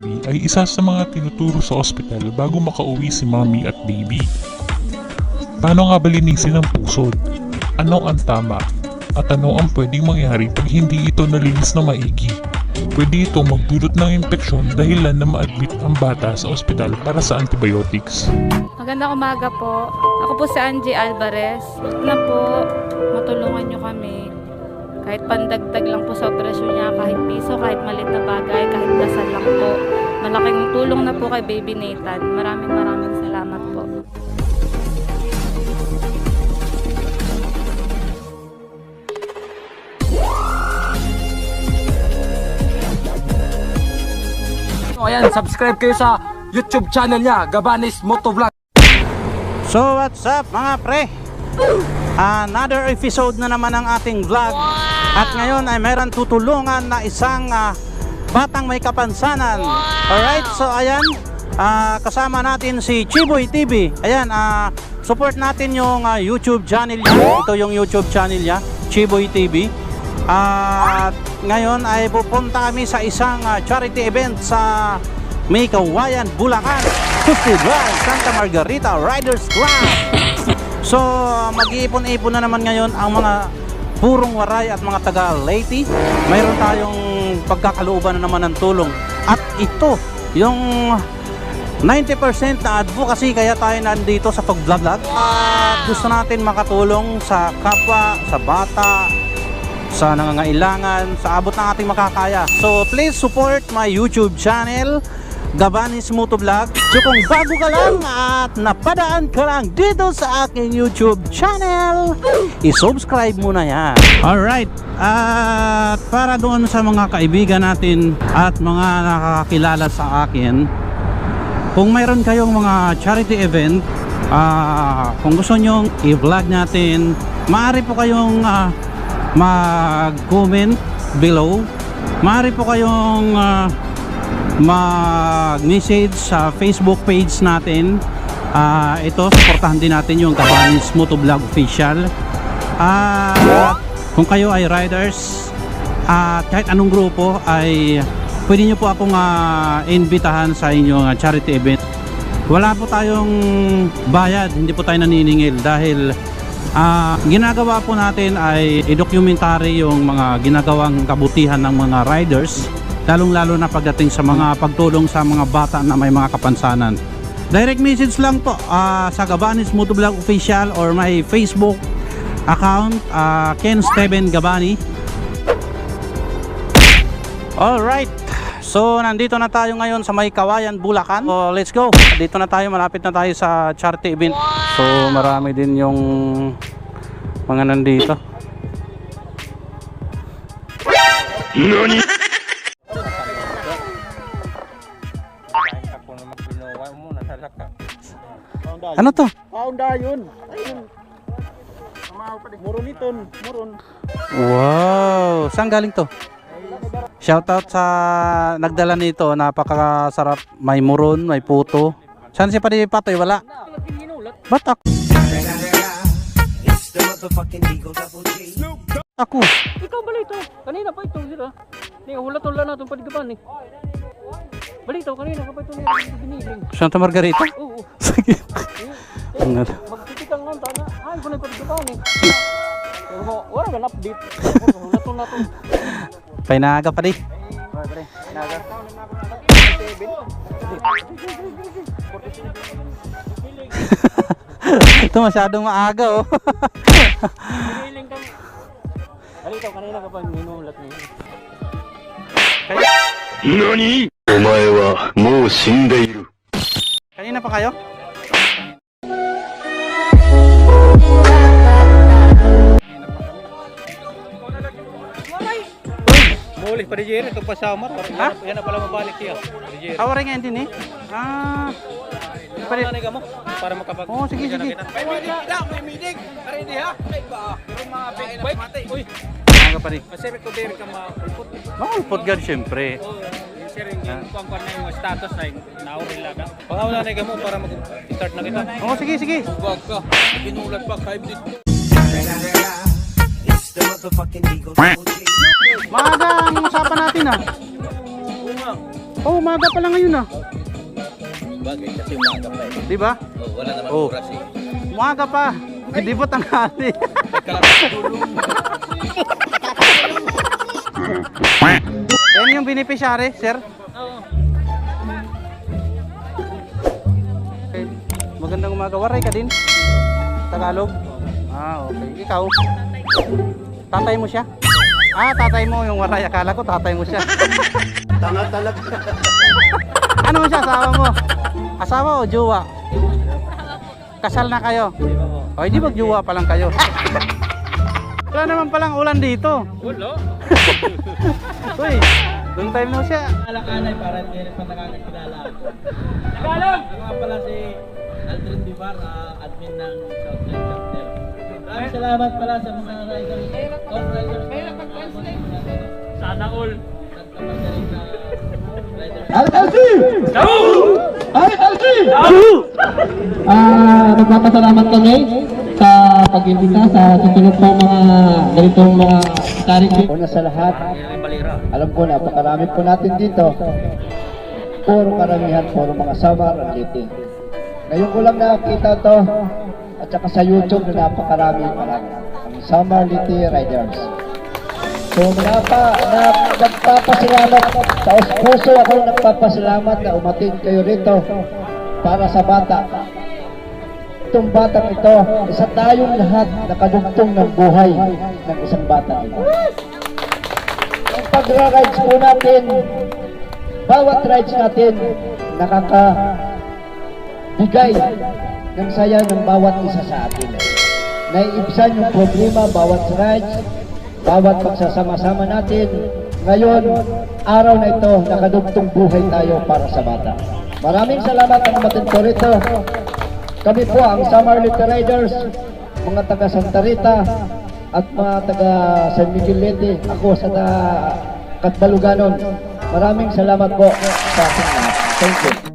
ay isa sa mga tinuturo sa ospital bago makauwi si mommy at baby. Paano nga ba linisin ang pusod? Ano ang tama? At ano ang pwedeng mangyari pag hindi ito nalinis na maigi? Pwede itong magdulot ng infeksyon dahilan na ma-admit ang bata sa ospital para sa antibiotics. Magandang umaga po. Ako po si Angie Alvarez. Huwag na po, matulungan nyo kami. Kahit pandagdag lang po sa operasyon niya, kahit piso, kahit malit na bagay, kahit dasal lang po. Malaking tulong na po kay Baby Nathan. Maraming maraming salamat po. So ayan, subscribe kayo sa YouTube channel niya, Gabanis Motovlog. So what's up mga pre? Another episode na naman ng ating vlog. At ngayon ay meron tutulungan na isang ah, batang may kapansanan. Alright, so ayan ah, Kasama natin si Chiboy TV Ayan, ah, support natin yung ah, YouTube channel niya. Ito yung YouTube channel niya, Chiboy TV At ngayon ay pupunta kami sa isang ah, charity event sa May Kawayan, Bulacan. Tuesday Drive, Santa Margarita Riders Club So, mag-iipon-ipon na naman ngayon ang mga purong waray at mga taga Leyte. Mayroon tayong pagkakalooban na naman ng tulong. At ito, yung 90% na advocacy kaya tayo nandito sa pag-vlog. At gusto natin makatulong sa kapwa, sa bata, sa nangangailangan, sa abot ng ating makakaya. So, please support my YouTube channel, Gabanis Motovlog. So, kung bago ka lang at napadaan ka lang dito sa aking YouTube channel, i-subscribe mo na yan. Alright, at para doon sa mga kaibigan natin at mga nakakakilala sa akin, kung mayroon kayong mga charity event, ah, kung gusto nyo i-vlog natin, maaari po kayong ah, mag-comment below. Maaari po kayong ah, mag-message sa Facebook page natin. Ah, ito, supportahan din natin yung Cabanis Motovlog Official. At kung kayo ay riders at kahit anong grupo ay pwede nyo po akong ah, imbitahan sa inyong ah, charity event. Wala po tayong bayad, hindi po tayo naniningil dahil ah, ginagawa po natin ay i-documentary yung mga ginagawang kabutihan ng mga riders lalong lalo na pagdating sa mga pagtulong sa mga bata na may mga kapansanan. Direct message lang po ah, sa Gabanis Motovlog Official or my Facebook account ah, Ken Steven Gabani. Alright. So, nandito na tayo ngayon sa May Kawayan, Bulacan. So, let's go. Dito na tayo, malapit na tayo sa charity event. So, marami din yung mga nandito. Ano to? Paunda yun. Ayun. Muruniton. Murun. Wow! Saan galing to? Shoutout sa nagdala nito. Napakasarap. May muron, may puto. Saan si Padi Patoy? Wala. Ba't ako? Ako. Ikaw balito. Kanina pa ito. Ni ulat ulan na itong padigaban eh. Balito kanina ka pa ito niya biniling. Santa Margarita? Oo. Sige. Ano? Magtitikang nga tana. Ay ko na padigaban eh. Pero mo, wala ka na-update. Ulat ulan na ito. Painaga pa di. Ito masyadong maaga oh. Biniling kami. Balito kanina ka pa minulat niya. 何お前はもう死んでいる。 Kanina pa kayo? Muli pa di Jerry ito pa summer. Ha? Yan na pala mabalik siya. Pa di Jerry. Kawarin nga din eh. Ah. Pwede. Ano ka mo? Para makapag Oo, sige, sige. May meeting daw, may meeting. Pare di ha. Ay ba? Pero mga big bike. Uy, Maaga pa rin. masiri ko diri ka maulpot. Maulpot God syempre. Oh, yung sir yung kuang kuan na yung status na nauril lang. Pangawala na ka mo para mag-start na kita. Oo, sige, sige. Wag ka. Ginulat pa kay bit. Maaga ang usapan natin ah. Oo. Oh, umaga pa lang ngayon ah. Bagay kasi umaga pa eh. Di ba? Oh, wala naman Oh. oras eh. Umaga pa. Hindi po tanghali. Yan yung beneficiary, sir? Okay. Magandang umaga. Waray ka din? Tagalog? Ah, okay. Ikaw? Tatay mo siya? Ah, tatay mo yung waray. Akala ko tatay mo siya. Tanga talaga. Ano mo siya, asawa mo? Asawa o jowa? Kasal na kayo? O, hindi magjowa pa lang kayo. Wala naman palang ulan dito. Wala. Uy, doon tayo mo siya. Alakanay para hindi rin pa nakakakilala ako. Tagalog! Ako nga pala si Aldrin Divar, ah, admin ng Southland Chapter. Maraming salamat pala sa mga riders. Top riders. Sana all. Nagkapagaling na riders. Ah, nagpapasalamat kami sa pag-imbita sa susunod pong mga ganitong mga charity. Una sa lahat, alam ko napakarami po natin dito. Puro karamihan, puro mga Samar at Liti. Ngayon ko lang nakakita to at saka sa YouTube na napakarami marami. Ang Samar Liti Riders. So napa, na, nagpapasalamat sa puso ako nagpapasalamat na umatin kayo rito para sa bata. Itong batang ito, isa tayong lahat nakadugtong ng buhay ng isang batang ito. Ang pagra-rides po natin, bawat rides natin nakakabigay ng saya ng bawat isa sa atin. Naiibsan yung problema bawat rides, bawat pagsasama-sama natin. Ngayon, araw na ito, nakadugtong buhay tayo para sa bata. Maraming salamat ang umatin ko rito. Kami po ang Summer Little Riders, mga taga Santa Rita at mga taga San Miguel Leyte. Ako sa Katbaluganon. Maraming salamat po sa. Thank you.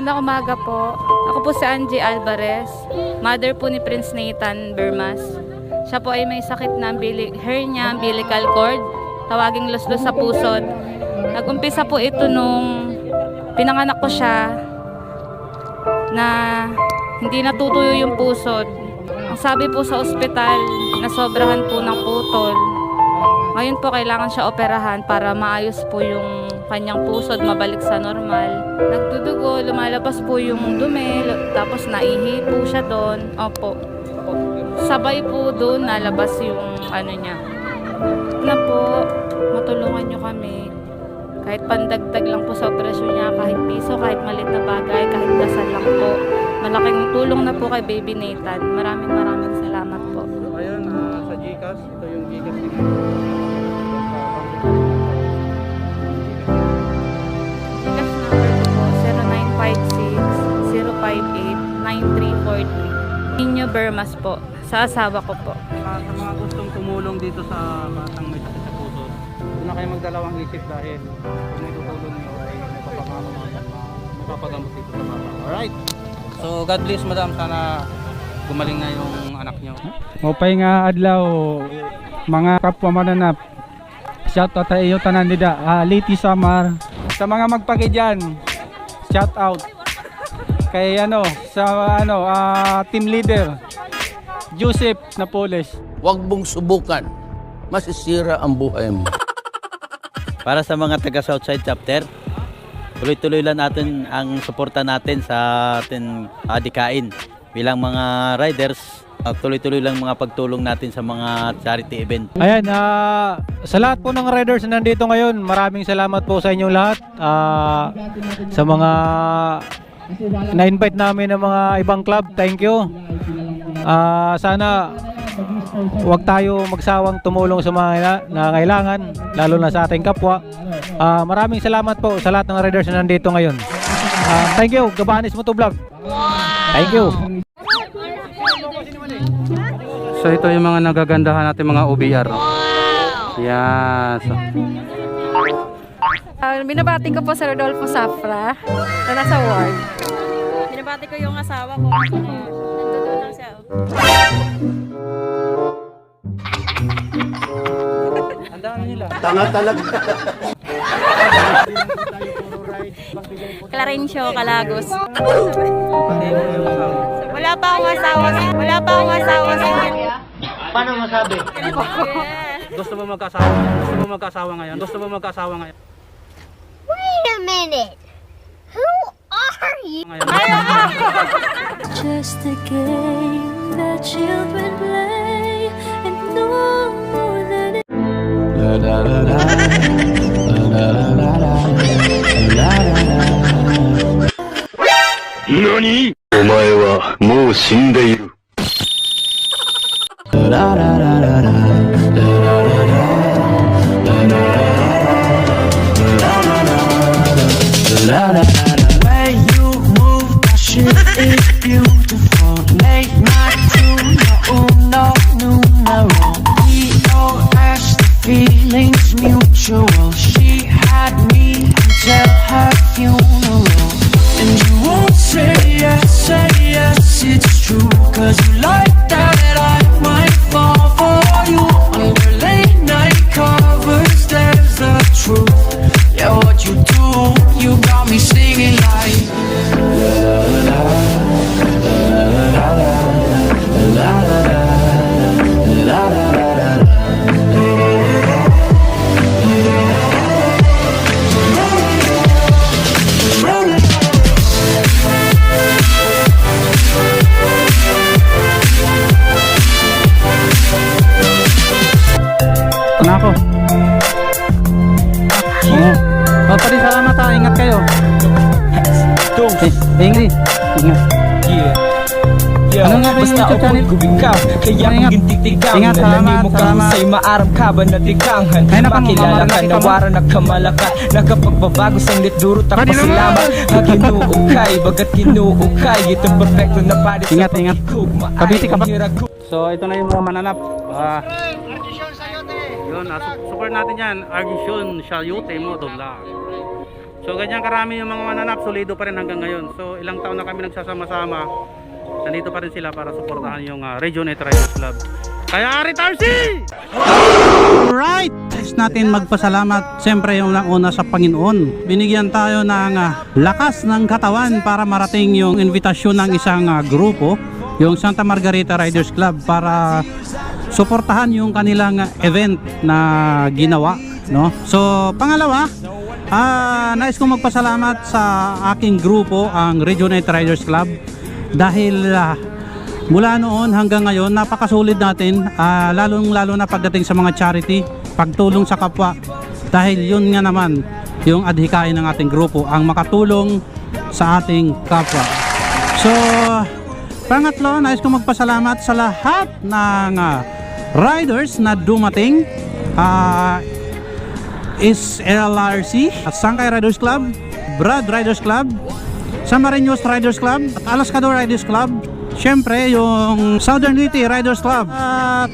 Magandang umaga po. Ako po si Angie Alvarez, mother po ni Prince Nathan Bermas. Siya po ay may sakit na bili- hernia umbilical cord, tawaging luslos sa pusod. Nagumpisa po ito nung pinanganak ko siya na hindi natutuyo yung pusod. Ang sabi po sa ospital, nasobrahan po ng putol. Ngayon po kailangan siya operahan para maayos po yung kanyang pusod, mabalik sa normal. Nagdudugo, lumalabas po yung dumi, tapos naihi po siya doon. Opo. Sabay po doon nalabas yung ano niya. Na po, matulungan niyo kami. Kahit pandagdag lang po sa operasyon niya, kahit piso, kahit malit na bagay, kahit dasal lang po. Malaking tulong na po kay Baby Nathan. Maraming maraming salamat po. So, ayun, ah, sa Gcash, ito yung Gcash 0956-058-9343. Ninyo Bermas po, sa asawa ko po. Ah, sa mga gustong tumulong dito sa batang may sakit sa puso, huwag na kayo magdalawang isip dahil kung may tutulong nyo ay mapapangako na mapapagamot dito sa bata. Alright? So, God bless madam. Sana gumaling na yung anak nyo. Mopay nga adlaw mga kapwa mananap. Shout out tayo tanan nida. Ah, Liti Samar sa mga magpaki diyan. Shout out kay ano sa ano ah, team leader Joseph Napoles. Huwag mong subukan. Masisira ang buhay mo. Para sa mga taga Southside Chapter, tuloy-tuloy lang natin ang suporta natin sa ating adikain. Bilang mga riders, uh, tuloy-tuloy lang mga pagtulong natin sa mga charity event. Ayan, ah, sa lahat po ng riders na nandito ngayon, maraming salamat po sa inyong lahat. Ah, sa mga na-invite namin ng mga ibang club, thank you. Ah, sana wag tayo magsawang tumulong sa mga na kailangan, lalo na sa ating kapwa. Ah, maraming salamat po sa lahat ng riders na nandito ngayon. Ah, thank you, Gabanis Moto Vlog. Thank you. So ito yung mga nagagandahan natin mga OBR. So, Ah, binabati ko po sa Rodolfo Safra na nasa ward. Binabati ko yung asawa ko. Nandoon lang siya. Clarencio Calagos. Wala pa akong asawa. Wala pa akong asawa sa Paano masabi? gusto mo magkasawa? Gusto mo magkasawa ngayon? Gusto mo magkasawa ngayon? Wait a minute. Who are you? Just a game that children play and no more than 何お前はもう死んでいる。Na ako. Oo. Oh, pare, salamat ha. Ingat kayo. Eh, Ingrid. Ingat. Ano nga ba yung YouTube channel? Ikaw, kaya Ingat. kong titigang Ingat, salamat, mo ka salamat. husay maaram ka ba natikangan Ay, naku, Makilala ka, mamarinig ka mo. nawara nagkamalaka Nakapagbabago sa durot ako Pwede naman. pasalamat Ang ginuukay, bagat ginuukay Itong perfecto na pari sa Ingat, ingat. Kabiti ka ba? So, ito na yung mga mananap. Ah, yun, ah, su- support natin yan. Arjun Shayote Moto Vlog. So, ganyan karami yung mga mananap. Solido pa rin hanggang ngayon. So, ilang taon na kami nagsasama-sama. Nandito pa rin sila para suportahan yung uh, Region 8 Riders Club. Kaya Ari Tarsi! Alright! Nais natin magpasalamat siyempre yung una sa Panginoon. Binigyan tayo ng ah, lakas ng katawan para marating yung invitasyon ng isang ah, grupo, yung Santa Margarita Riders Club para suportahan yung kanilang event na ginawa. No? So, pangalawa, ah, nais kong magpasalamat sa aking grupo, ang Region 8 Riders Club dahil ah, mula noon hanggang ngayon napakasulit natin ah, lalong lalo na pagdating sa mga charity pagtulong sa kapwa dahil yun nga naman yung adhikain ng ating grupo ang makatulong sa ating kapwa so pangatlo nais ko magpasalamat sa lahat ng ah, riders na dumating Ah, is LRC at Sangkay Riders Club Brad Riders Club Samarinos Riders Club at Alascador Riders Club. Siyempre yung Southern Unity Riders Club. At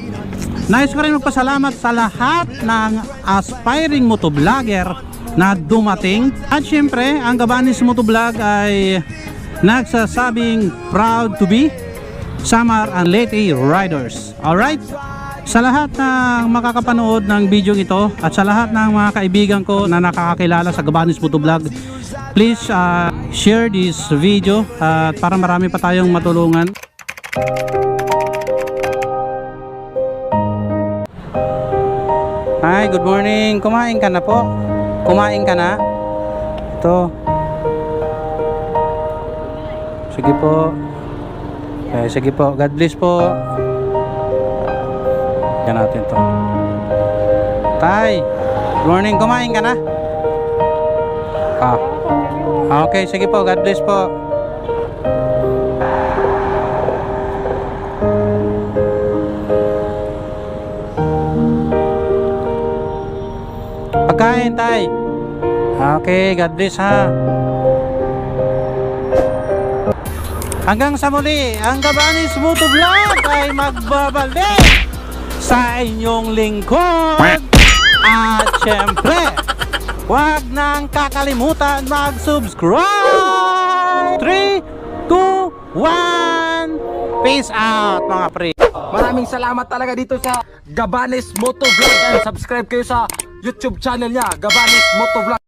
nais ko rin magpasalamat sa lahat ng aspiring motovlogger na dumating. At siyempre ang Gabanis Motovlog ay nagsasabing proud to be Samar and Leyte Riders. Alright? Sa lahat ng makakapanood ng video ito at sa lahat ng mga kaibigan ko na nakakakilala sa Gabanis Puto Vlog, please uh, share this video at uh, para marami pa tayong matulungan. Hi, good morning. Kumain ka na po? Kumain ka na? Ito, Sige po. Eh, sige po. God bless po. Yan natin to. Tay, morning. Kumain ka na? Ah. Ah, Okay, sige po. God bless po. Pagkain, tay. Okay, God bless ha. Hanggang sa muli, ang Gabanis Moto Vlog ay magbabalik sa inyong lingkod. At syempre, huwag nang kakalimutan mag-subscribe. 3, 2, 1, peace out mga pre. Maraming salamat talaga dito sa Gabanes Moto Vlog and subscribe kayo sa YouTube channel niya, Gabanes Moto Vlog.